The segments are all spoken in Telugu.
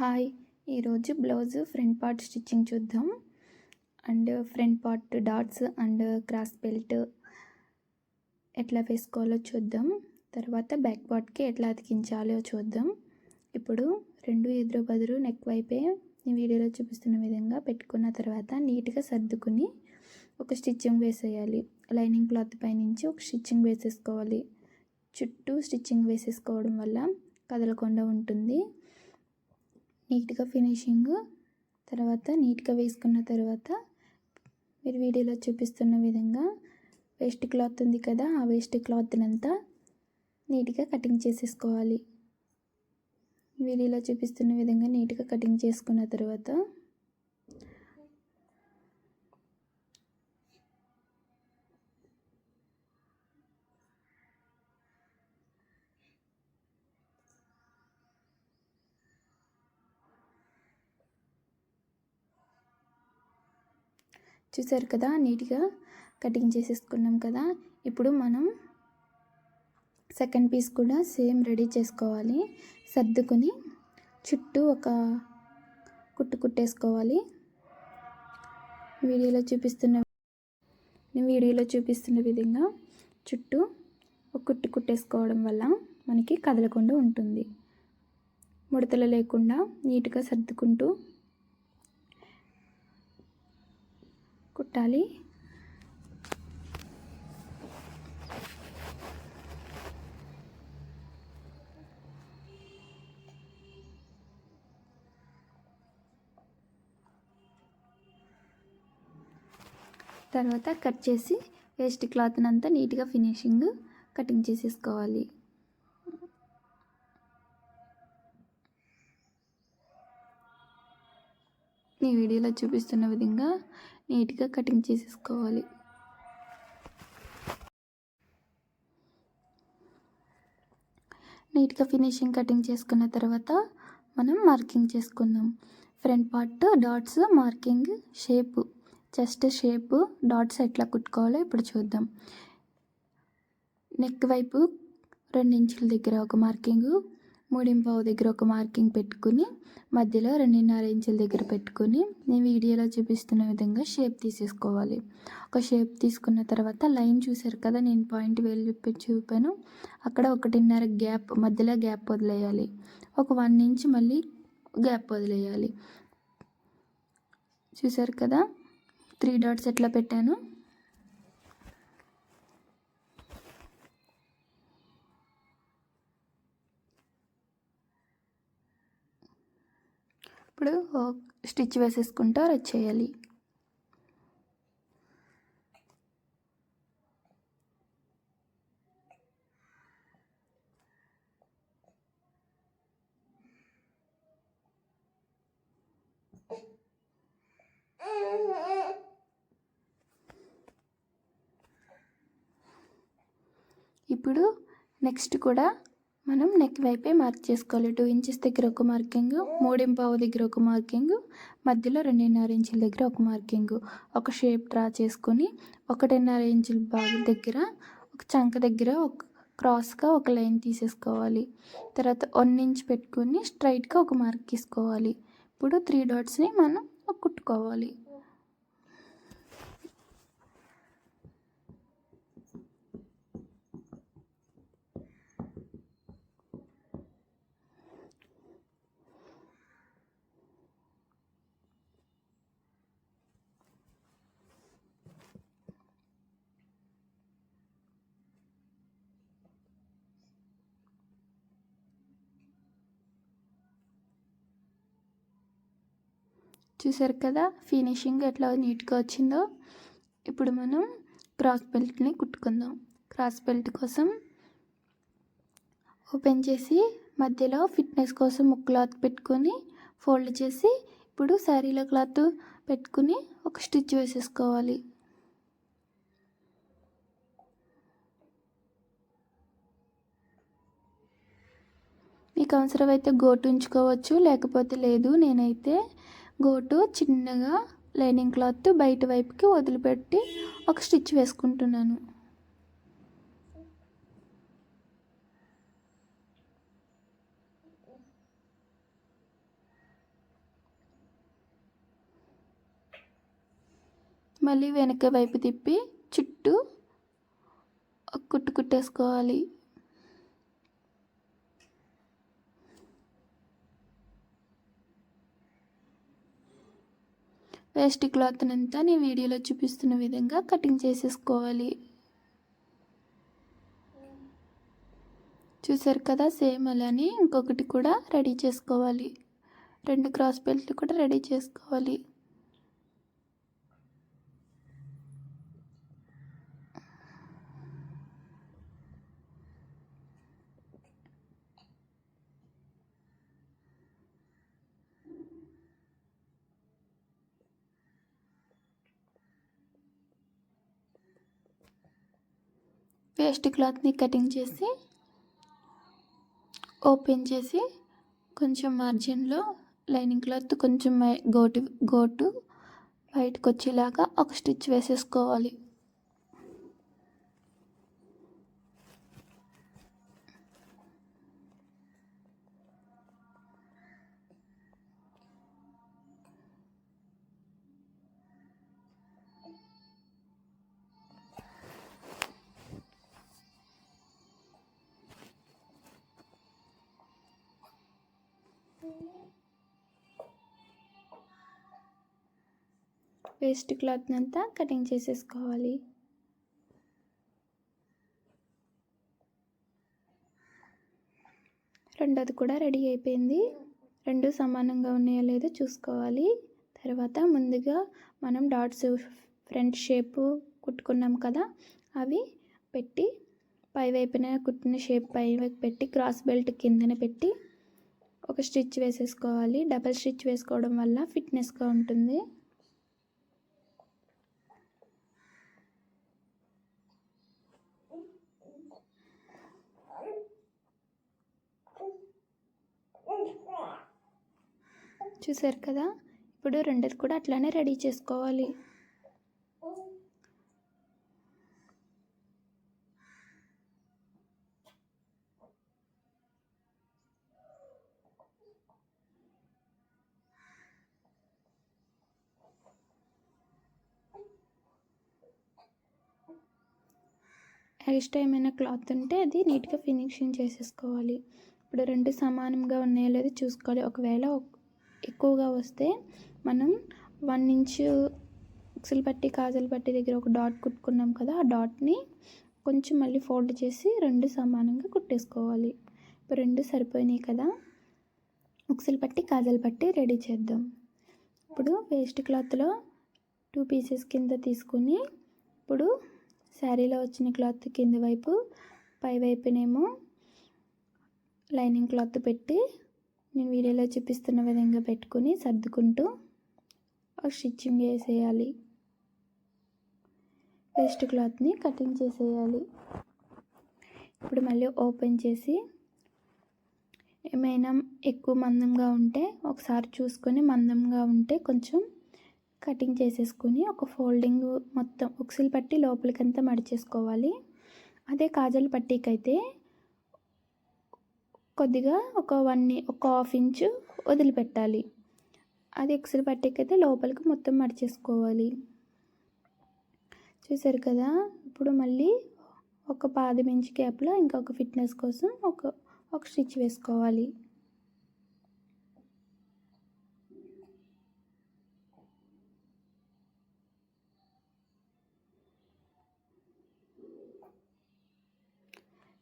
హాయ్. ఈరోజు బ్లౌజ్ ఫ్రంట్ పార్ట్ స్టిచ్చింగ్ చూద్దాం. And front part dots and cross belt ఎట్లా వేసుకోవాలో చూద్దాం. తర్వాత బ్యాక్ పార్ట్కి ఎట్లా అతికించాలో చూద్దాం. ఇప్పుడు రెండు ఎదురు బదురు నెక్ వైపే ఈ వీడియోలో చూపిస్తున్న విధంగా పెట్టుకున్న తర్వాత నీట్గా సర్దుకుని ఒక స్టిచ్చింగ్ వేసేయాలి. లైనింగ్ క్లాత్ పైనుంచి ఒక స్టిచ్చింగ్ వేసేసుకోవాలి. చుట్టూ స్టిచ్చింగ్ వేసేసుకోవడం వల్ల కదలకుండా ఉంటుంది. నీట్గా ఫినిషింగ్. తర్వాత నీట్గా వేసుకున్న తర్వాత మీరు వీడియోలో చూపిస్తున్న విధంగా వేస్ట్ క్లాత్ ఉంది కదా ఆ వేస్ట్ క్లాత్నంతా నీట్గా కటింగ్ చేసేసుకోవాలి. వీడియోలో చూపిస్తున్న విధంగా నీట్గా కటింగ్ చేసుకున్న తర్వాత చూసారు కదా నీట్గా కటింగ్ చేసేసుకున్నాం కదా. ఇప్పుడు మనం సెకండ్ పీస్ కూడా సేమ్ రెడీ చేసుకోవాలి. సర్దుకుని చుట్టూ ఒక కుట్టు కుట్టేసుకోవాలి. వీడియోలో చూపిస్తున్న వీడియోలో చూపిస్తున్న విధంగా చుట్టూ ఒక కుట్టు కుట్టేసుకోవడం వల్ల మనకి కదలకుండా ఉంటుంది. ముడతలు లేకుండా నీట్గా సర్దుకుంటూ కుట్టాలి. తర్వాత కట్ చేసి వేస్ట్ క్లాత్ని అంతా నీట్గా ఫినిషింగ్ కటింగ్ చేసేసుకోవాలి. ఈ వీడియోలో చూపిస్తున్న విధంగా నీట్గా కటింగ్ చేసేసుకోవాలి. నీట్గా ఫినిషింగ్ కటింగ్ చేసుకున్న తర్వాత మనం మార్కింగ్ చేసుకుందాం. Front part dots marking shape chest shape dots ఎట్లా కుట్టుకోవాలో ఇప్పుడు చూద్దాం. నెక్ వైపు రెండు ఇంచుల దగ్గర ఒక మార్కింగు మూడింపావు దగ్గర ఒక మార్కింగ్ పెట్టుకుని మధ్యలో రెండున్నర ఇంచుల దగ్గర పెట్టుకుని నేను వీడియోలో చూపిస్తున్న విధంగా షేప్ తీసేసుకోవాలి. ఒక షేప్ తీసుకున్న తర్వాత లైన్ చూసారు కదా నేను పాయింట్ వేలు వెళ్ళి చూపాను. అక్కడ ఒకటిన్నర గ్యాప్ మధ్యలో గ్యాప్ వదిలేయాలి. ఒక వన్ ఇంచ్ మళ్ళీ గ్యాప్ వదిలేయాలి. చూసారు కదా త్రీ డాట్స్ ఎట్లా పెట్టాను ఇప్పుడు స్టిచ్ వేసేసుకుంటూ చేయాలి. ఇప్పుడు నెక్స్ట్ కూడా మనం నెక్ వైపే మార్క్ చేసుకోవాలి. టూ ఇంచెస్ దగ్గర ఒక మార్కింగ్ మూడింపావు దగ్గర ఒక మార్కింగ్ మధ్యలో రెండున్నర ఇంచుల దగ్గర ఒక మార్కింగ్ ఒక షేప్ డ్రా చేసుకొని ఒకటిన్నర ఇంచుల బాగు దగ్గర ఒక చంక దగ్గర ఒక క్రాస్గా ఒక లైన్ తీసేసుకోవాలి. తర్వాత వన్ ఇంచ్ పెట్టుకొని స్ట్రైట్గా ఒక మార్క్ తీసుకోవాలి. ఇప్పుడు త్రీ డాట్స్ని మనం కుట్టుకోవాలి. చూసారు కదా? ఫినిషింగ్ ఎట్లా నీట్గా వచ్చిందో? ఇప్పుడు మనం క్రాస్ బెల్ట్ని కుట్టుకుందాం. క్రాస్ బెల్ట్ కోసం ఓపెన్ చేసి మధ్యలో ఫిట్నెస్ కోసం ఒక క్లాత్ పెట్టుకొని ఫోల్డ్ చేసి ఇప్పుడు శారీలో క్లాత్ పెట్టుకుని ఒక స్టిచ్ వేసేసుకోవాలి. మీకు అవసరమైతే గోటు ఉంచుకోవచ్చు లేకపోతే లేదు నేనైతే గోటు చిన్నగా లైనింగ్ క్లాత్ బయట వైపుకి వదిలిపెట్టి ఒక స్టిచ్ వేసుకుంటున్నాను. మళ్ళీ వెనక వైపు తిప్పి చుట్టూ కుట్టు కుట్టేసుకోవాలి. వేస్ట్ క్లాత్ అంతా నేను వీడియోలో చూపిస్తున్న విధంగా కటింగ్ చేసేసుకోవాలి. చూసారు కదా సేమ్ అలానే ఇంకొకటి కూడా రెడీ చేసుకోవాలి. రెండు క్రాస్ బెల్ట్లు కూడా రెడీ చేసుకోవాలి. వేస్ట్ క్లాత్ని కటింగ్ చేసి ఓపెన్ చేసి కొంచెం మార్జిన్లో లైనింగ్ క్లాత్ కొంచెం గోటు గోటు బయటకు వచ్చేలాగా ఒక స్టిచ్ వేసేసుకోవాలి. వేస్ట్ క్లాత్ అంతా కటింగ్ చేసేసుకోవాలి. రెండోది కూడా రెడీ అయిపోయింది. రెండు సమానంగా ఉన్నాయో లేదో చూసుకోవాలి. తర్వాత ముందుగా మనం డాట్స్ ఫ్రంట్ షేప్ కుట్టుకున్నాం కదా అవి పెట్టి పై వైపున కుట్టిన షేప్ పై వైపు పెట్టి క్రాస్ బెల్ట్ కిందన పెట్టి ఒక స్టిచ్ వేసేసుకోవాలి. డబల్ స్టిచ్ వేసుకోవడం వల్ల ఫిట్నెస్గా ఉంటుంది. చూసారు కదా? ఇప్పుడు రెండోది కూడా అట్లానే రెడీ చేసుకోవాలి. ఎక్స్ట్రా ఏమైనా క్లాత్ ఉంటే అది నీట్గా ఫినిషింగ్ చేసేసుకోవాలి. ఇప్పుడు రెండు సమానంగా ఉన్నాయో లేదో చూసుకోవాలి. ఒకవేళ ఎక్కువగా వస్తే మనం వన్ ఇంచ్ ఎక్సెల్ పట్టి కాజలు పట్టి దగ్గర ఒక డాట్ కుట్టుకున్నాం కదా ఆ డాట్ని కొంచెం మళ్ళీ ఫోల్డ్ చేసి రెండు సమానంగా కుట్టేసుకోవాలి. ఇప్పుడు రెండు సరిపోయినాయి కదా ఉక్సలు పట్టి కాజలు పట్టి రెడీ చేద్దాం. ఇప్పుడు వేస్ట్ క్లాత్లో టూ పీసెస్ కింద తీసుకుని ఇప్పుడు శారీలో వచ్చిన క్లాత్ కింద వైపు పై వైపునేమో లైనింగ్ క్లాత్ పెట్టి నేను వీడియోలో చూపిస్తున్న విధంగా పెట్టుకుని సర్దుకుంటూ స్టిచ్చింగ్ వేసేయాలి. వేస్ట్ క్లాత్ని కటింగ్ చేసేయాలి. ఇప్పుడు మళ్ళీ ఓపెన్ చేసి ఏమైనా ఎక్కువ మందంగా ఉంటే ఒకసారి చూసుకొని మందంగా ఉంటే కొంచెం కటింగ్ చేసేసుకొని ఒక ఫోల్డింగ్ మొత్తం ఉక్సులు పట్టి లోపలికంతా మడిచేసుకోవాలి. అదే కాజల్ పట్టీకైతే కొద్దిగా ఒక వన్ ఒక హాఫ్ ఇంచు వదిలిపెట్టాలి. అది ఎక్సలు పట్టేకైతే లోపలికి మొత్తం మడిచేసుకోవాలి. చూసారు కదా? ఇప్పుడు మళ్ళీ ఒక పాదం ఇంచు గ్యాప్లో ఇంకొక ఫిట్నెస్ కోసం ఒక ఒక స్టిచ్ వేసుకోవాలి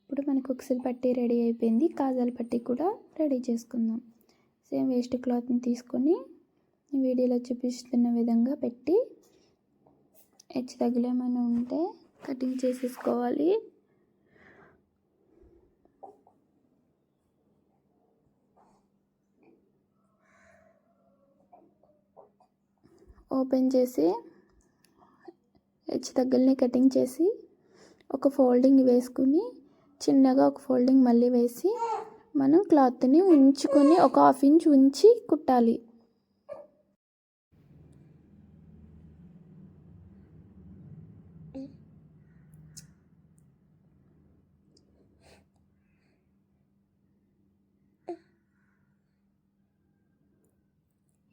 ఇప్పుడు మనకు ఉక్సులు పట్టి రెడీ అయిపోయింది. కాజాల పట్టి కూడా రెడీ చేసుకుందాం. సేమ్ వేస్ట్ క్లాత్ని తీసుకొని వీడియోలో చూపిస్తున్న విధంగా పెట్టి హెచ్చు తగిలేమైనా ఉంటే కటింగ్ చేసేసుకోవాలి. ఓపెన్ చేసి హెచ్చు తగ్గుల్ని కటింగ్ చేసి ఒక ఫోల్డింగ్ వేసుకుని చిన్నగా ఒక ఫోల్డింగ్ మళ్ళీ వేసి మనం క్లాత్ని ఉంచుకొని ఒక హాఫ్ ఇంచ్ ఉంచి కుట్టాలి.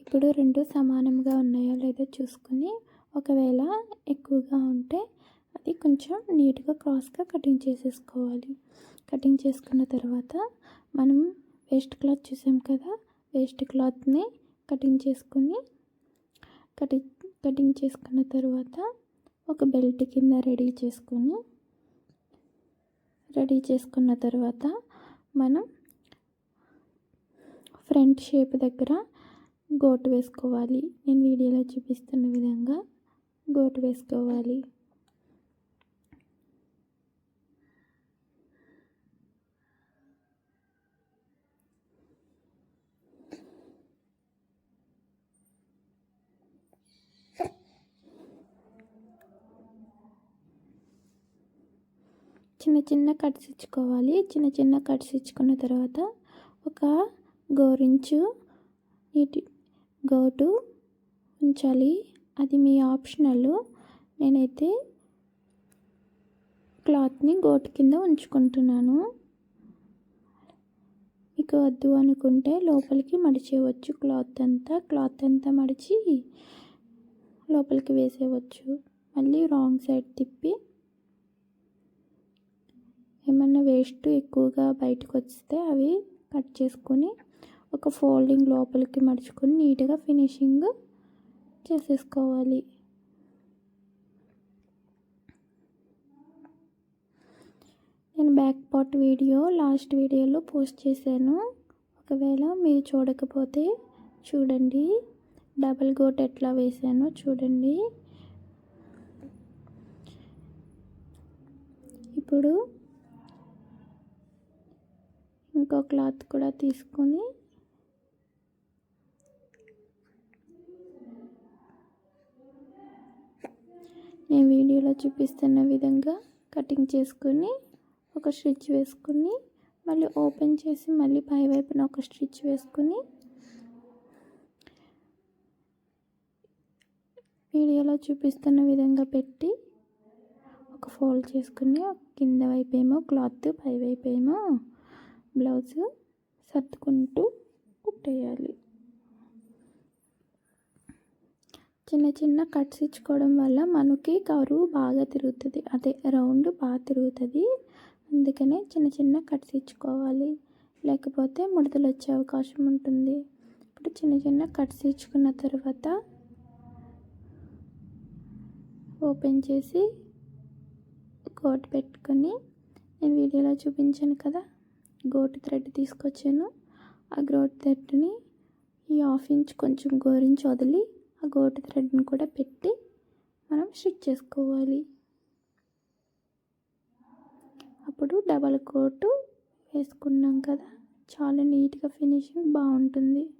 ఇప్పుడు రెండు సమానంగా ఉన్నాయో లేదో చూసుకొని ఒకవేళ ఎక్కువగా ఉంటే అది కొంచెం నీట్గా క్రాస్గా కటింగ్ చేసేసుకోవాలి. కటింగ్ చేసుకున్న తర్వాత మనం వేస్ట్ క్లాత్ చూసాం కదా వేస్ట్ క్లాత్ని కటింగ్ చేసుకుని కటింగ్ కటింగ్ చేసుకున్న తర్వాత ఒక బెల్ట్ కింద రెడీ చేసుకొని రెడీ చేసుకున్న తర్వాత మనం ఫ్రంట్ షేప్ దగ్గర గోటు వేసుకోవాలి. నేను వీడియోలో చూపిస్తున్న విధంగా గోటు వేసుకోవాలి. చిన్న చిన్న కట్స్ ఇచ్చుకోవాలి. చిన్న చిన్న కట్స్ ఇచ్చుకున్న తర్వాత ఒక గోరించు నీటి గోటు ఉంచాలి. అది మీ ఆప్షనల్. నేనైతే క్లాత్ని గోటు కింద ఉంచుకుంటున్నాను. మీకు వద్దు అనుకుంటే లోపలికి మడిచేయవచ్చు క్లాత్ అంతా. క్లాత్ అంతా మడిచి లోపలికి వేసేయవచ్చు. మళ్ళీ రాంగ్ సైడ్ తిప్పి ఏమన్నా వేస్ట్ ఎక్కువగా బయటకు వస్తే అవి కట్ చేసుకొని ఒక ఫోల్డింగ్ లోపలికి మడుచుకొని నీట్గా ఫినిషింగ్ చేసేసుకోవాలి. నేను బ్యాక్ పార్ట్ వీడియో లాస్ట్ వీడియోలో పోస్ట్ చేశాను. ఒకవేళ మీరు చూడకపోతే చూడండి. డబల్ గోట్ ఎట్లా వేసానో చూడండి. ఇప్పుడు ఇంకో క్లాత్ కూడా తీసుకొని నేను వీడియోలో చూపిస్తున్న విధంగా కటింగ్ చేసుకొని ఒక స్టిచ్ వేసుకుని మళ్ళీ ఓపెన్ చేసి మళ్ళీ పై వైపున ఒక స్టిచ్ వేసుకుని వీడియోలో చూపిస్తున్న విధంగా పెట్టి ఒక ఫోల్డ్ చేసుకుని కింద వైపు ఏమో క్లాత్ పై వైపు ఏమో బ్లౌజ్ సర్దుకుంటూ కుట్టేయాలి. చిన్న చిన్న కట్స్ ఇచ్చుకోవడం వల్ల మనకి కరువు బాగా తిరుగుతుంది. అదే రౌండ్ బాగా తిరుగుతుంది. అందుకనే చిన్న చిన్న కట్స్ ఇచ్చుకోవాలి. లేకపోతే ముడతలు వచ్చే అవకాశం ఉంటుంది. ఇప్పుడు చిన్న చిన్న కట్స్ ఇచ్చుకున్న తర్వాత ఓపెన్ చేసి కోట్ పెట్టుకొని నేను వీడియోలో చూపించాను కదా. గోటు థ్రెడ్ తీసుకొచ్చాను. ఆ గోటు థ్రెడ్ని ఈ హాఫ్ ఇంచ్ కొంచెం గోరించి వదిలి ఆ గోటు థ్రెడ్ని కూడా పెట్టి మనం స్టిచ్ చేసుకోవాలి. అప్పుడు డబల్ కోటు వేసుకున్నాం కదా. చాలా నీట్గా ఫినిషింగ్ బాగుంటుంది.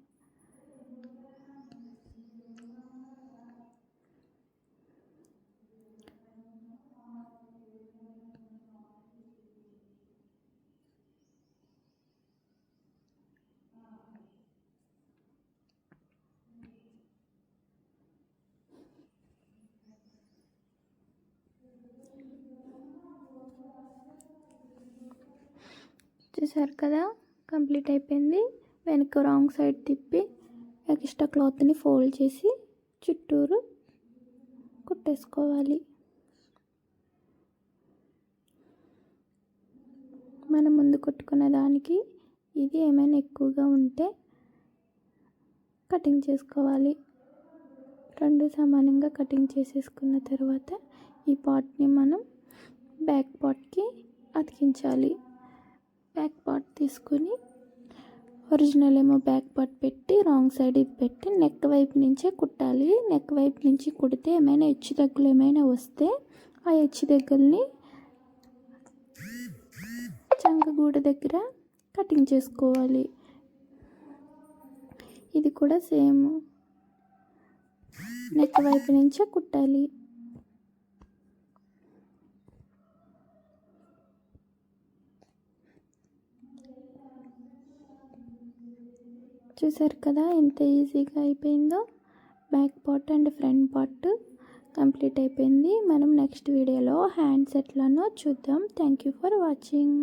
చూసారు కదా కంప్లీట్ అయిపోయింది. వెనక రాంగ్ సైడ్ తిప్పి ఎక్స్ట్రా క్లాత్ని ఫోల్డ్ చేసి చుట్టూరు కుట్టేసుకోవాలి. మనం ముందు కుట్టుకున్న దానికి ఇది ఏమైనా ఎక్కువగా ఉంటే కటింగ్ చేసుకోవాలి. రెండు సమానంగా కటింగ్ చేసేసుకున్న తర్వాత ఈ పార్ట్ని మనం బ్యాక్ పార్ట్కి అతికించాలి. బ్యాక్ పార్ట్ తీసుకొని ఒరిజినల్ ఏమో బ్యాక్ పార్ట్ పెట్టి రాంగ్ సైడ్ ఇది పెట్టి నెక్ వైపు నుంచే కుట్టాలి. నెక్ వైపు నుంచి కుడితే ఏమైనా హెచ్చు దగ్గులు ఏమైనా వస్తే ఆ హెచ్చు దగ్గరని చంకగూడ దగ్గర కటింగ్ చేసుకోవాలి. ఇది కూడా సేమ్. నెక్ వైపు నుంచే కుట్టాలి. చూసారు కదా ఎంత ఈజీగా అయిపోయిందో. Back part and front part complete అయిపోయింది. మనం నెక్స్ట్ వీడియోలో హ్యాండ్స్ ఎట్లానో చూద్దాం. Thank you for watching.